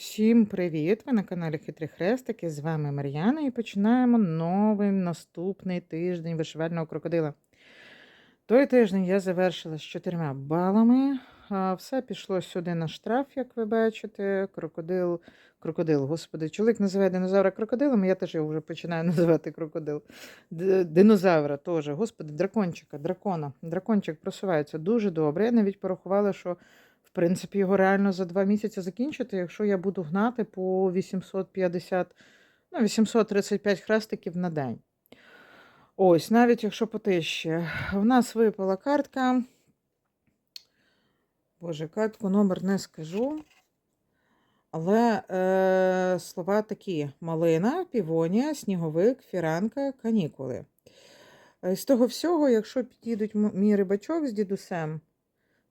Всім привіт! Ви на каналі Хитрі Хрестики. З вами Мар'яна і починаємо новий наступний тиждень вишивального крокодила. Той тиждень я завершила з чотирма балами. а Все пішло сюди на штраф, як ви бачите. Крокодил, крокодил, господи, чоловік називає динозавра крокодилом, я теж його вже починаю називати крокодил. Динозавра теж, господи, дракончика, дракона. Дракончик просувається дуже добре. Я навіть порахувала, що в принципі, його реально за два місяці закінчити, якщо я буду гнати по 850, ну, 835 хрестиків на день. Ось, навіть якщо по тисячі. В нас випала картка. Боже, картку номер не скажу. Але е, слова такі: малина, півонія, сніговик, фіранка, канікули. Е, З того всього, якщо підійдуть мій рибачок з дідусем,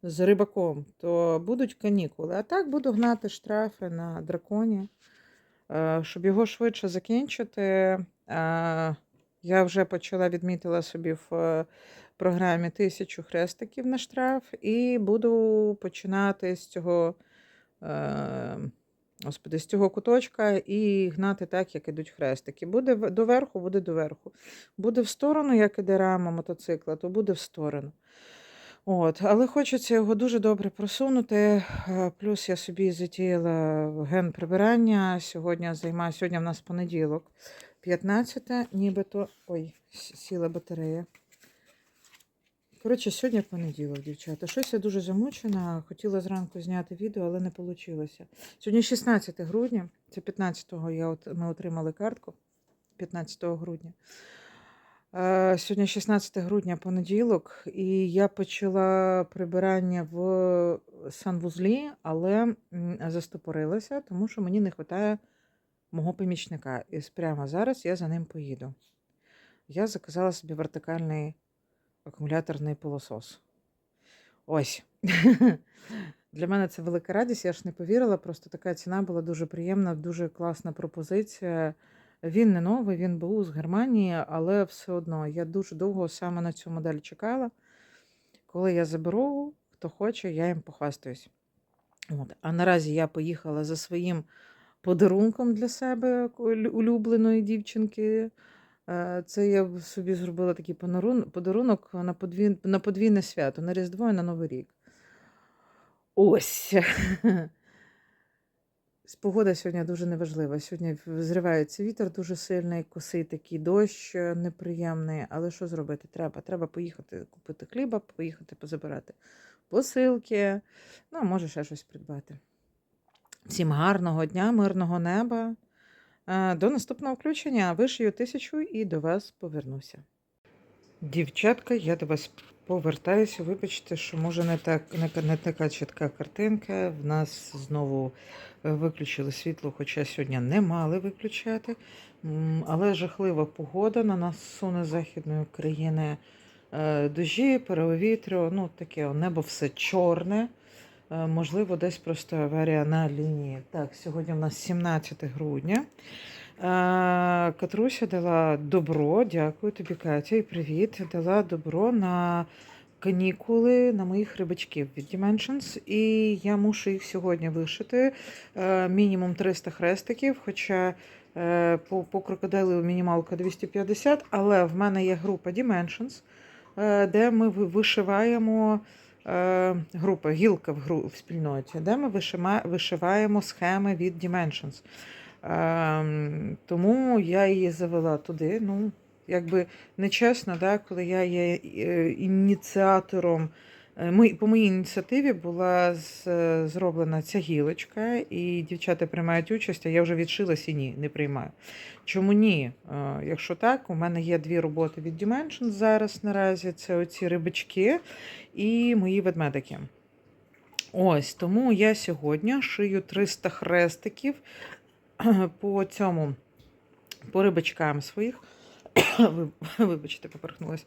з рибаком, то будуть канікули. А так буду гнати штрафи на драконі, Е, щоб його швидше закінчити. е, Я вже почала відмітила собі в е, програмі тисячу хрестиків на штраф, і буду починати з цього. Господи, з цього куточка і гнати так, як ідуть хрестики. Буде доверху, буде доверху. Буде в сторону, як іде рама мотоцикла, то буде в сторону. От, але хочеться його дуже добре просунути. Е, Плюс я собі затіяла ген прибирання. Сьогодні займаю, сьогодні в нас понеділок, 15, нібито. Ой, сіла батарея. Коротше, сьогодні понеділок, дівчата. Щось я дуже замучена. Хотіла зранку зняти відео, але не вийшло. Сьогодні 16 грудня, це 15-го я от, ми отримали картку 15 грудня. Е, Сьогодні 16 грудня понеділок, і я почала прибирання в санвузлі, але застопорилася, тому що мені не вистачає мого помічника. І прямо зараз я за ним поїду. Я заказала собі вертикальний акумуляторний пилосос. Ось. Для мене це велика радість, я ж не повірила, просто така ціна була дуже приємна, дуже класна пропозиція. Він не новий, він був з Германії, але все одно я дуже довго саме на цю модель чекала. Коли я заберу, хто хоче, я їм похвастаюсь. От. А наразі я поїхала за своїм подарунком для себе улюбленої дівчинки. Е, Це я собі зробила такий подарунок на, подвій... на подвійне свято, на Різдво і на Новий рік. Ось. Погода сьогодні дуже неважлива. Сьогодні зривається вітер дуже сильний, косий такий дощ е, неприємний. Але що зробити? Треба. Треба поїхати купити хліба, поїхати позабирати посилки. Ну, може ще щось придбати. Всім гарного дня, мирного неба. Е, До наступного включення. Вишию тисячу і до вас повернуся. Дівчатка, я до вас повертаюся. Вибачте, що може не так не, не така чітка картинка. В нас знову е, виключили світло, хоча сьогодні не мали виключати. Але жахлива погода. На нас суне західної України е, дожі, перевітрю, ну таке небо все чорне. Е, Можливо, десь просто аварія на лінії. Так, сьогодні в нас 17 грудня. Катруся дала добро, дякую тобі, Катя, і привіт. Дала добро на канікули на моїх рибачків від Dimensions. І я мушу їх сьогодні вишити. Е, Мінімум 300 хрестиків, хоча е, по, по крокодилу мінімалка 250, але в мене є група Dimensions, е, де ми вишиваємо. Група гілка в, спільноті, де ми вишиваємо схеми від Dimensions. Ем, тому я її завела туди. Ну, якби нечесно, да, коли я є е, ініціатором. е, По моїй ініціативі була е, зроблена ця гілочка, і дівчата приймають участь, а я вже відшилась і ні, не приймаю. Чому ні? Якщо так, у мене є дві роботи від Dimensions зараз наразі. Це оці рибачки і мої ведмедики. Ось тому я сьогодні шию 300 хрестиків по цьому, по рибачкам своїх. Вибачте, поперхнулась.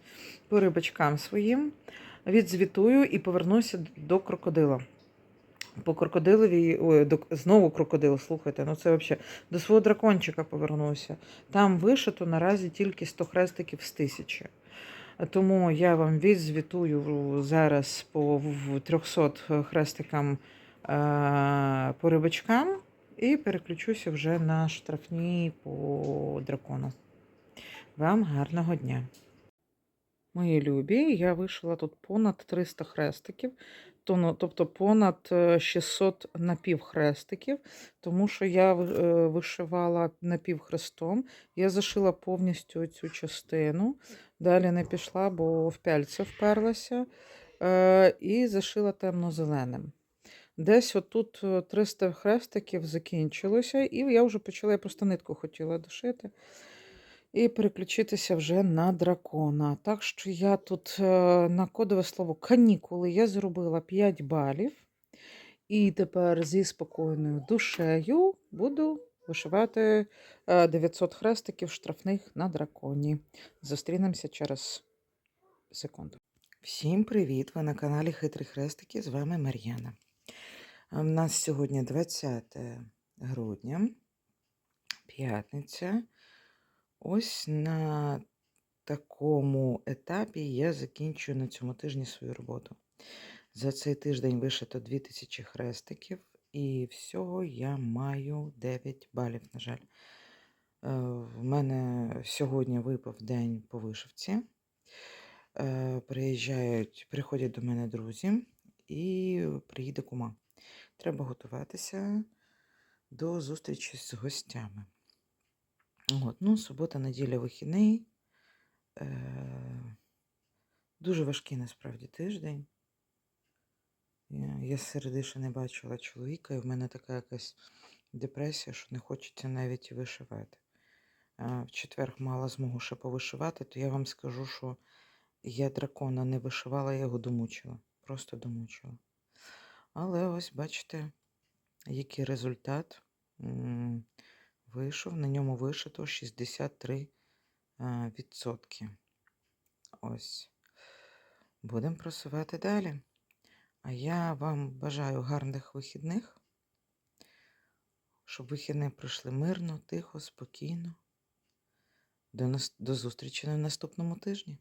По рибачкам своїм. Відзвітую і повернуся до крокодила. По крокодилові, ой, до, знову крокодил, слухайте, ну це взагалі до свого дракончика повернуся. Там вишито наразі тільки 100 хрестиків з тисячі. Тому я вам відзвітую зараз по 300 хрестикам е, по рибачкам. І переключуся вже на штрафні по дракону. Вам гарного дня! Мої любі, я вишила тут понад 300 хрестиків, тобто понад е, 600 напівхрестиків, тому що я е, вишивала напівхрестом. Я зашила повністю цю частину, далі не пішла, бо в пяльці вперлася, е, і зашила темно-зеленим. Десь отут е, 300 хрестиків закінчилося, і я вже почала, я просто нитку хотіла дошити і переключитися вже на дракона. Так що я тут е, на кодове слово канікули я зробила 5 балів. І тепер зі спокійною душею буду вишивати е, 900 хрестиків штрафних на драконі. Зустрінемося через секунду. Всім привіт! Ви на каналі Хитрі Хрестики. З вами Мар'яна. У нас сьогодні 20 грудня, п'ятниця. Ось на такому етапі я закінчую на цьому тижні свою роботу. За цей тиждень вишито 2000 хрестиків, і всього я маю 9 балів, на жаль. Е, В мене сьогодні випав день по вишивці. Е, Приїжджають, приходять до мене друзі і приїде кума. Треба готуватися до зустрічі з гостями. От, ну, субота, неділя, вихідний. Е, дуже важкий насправді тиждень. Я, середи ще не бачила чоловіка, і в мене така якась депресія, що не хочеться навіть вишивати. В четвер мала змогу ще повишивати, то я вам скажу, що я дракона не вишивала, я його домучила. Просто домучила. Але ось бачите, який результат. Вийшов, на ньому вишито 63 е, відсотки. Ось. Будемо просувати далі. А я вам бажаю гарних вихідних, щоб вихідні пройшли мирно, тихо, спокійно. До, нас... До зустрічі на наступному тижні.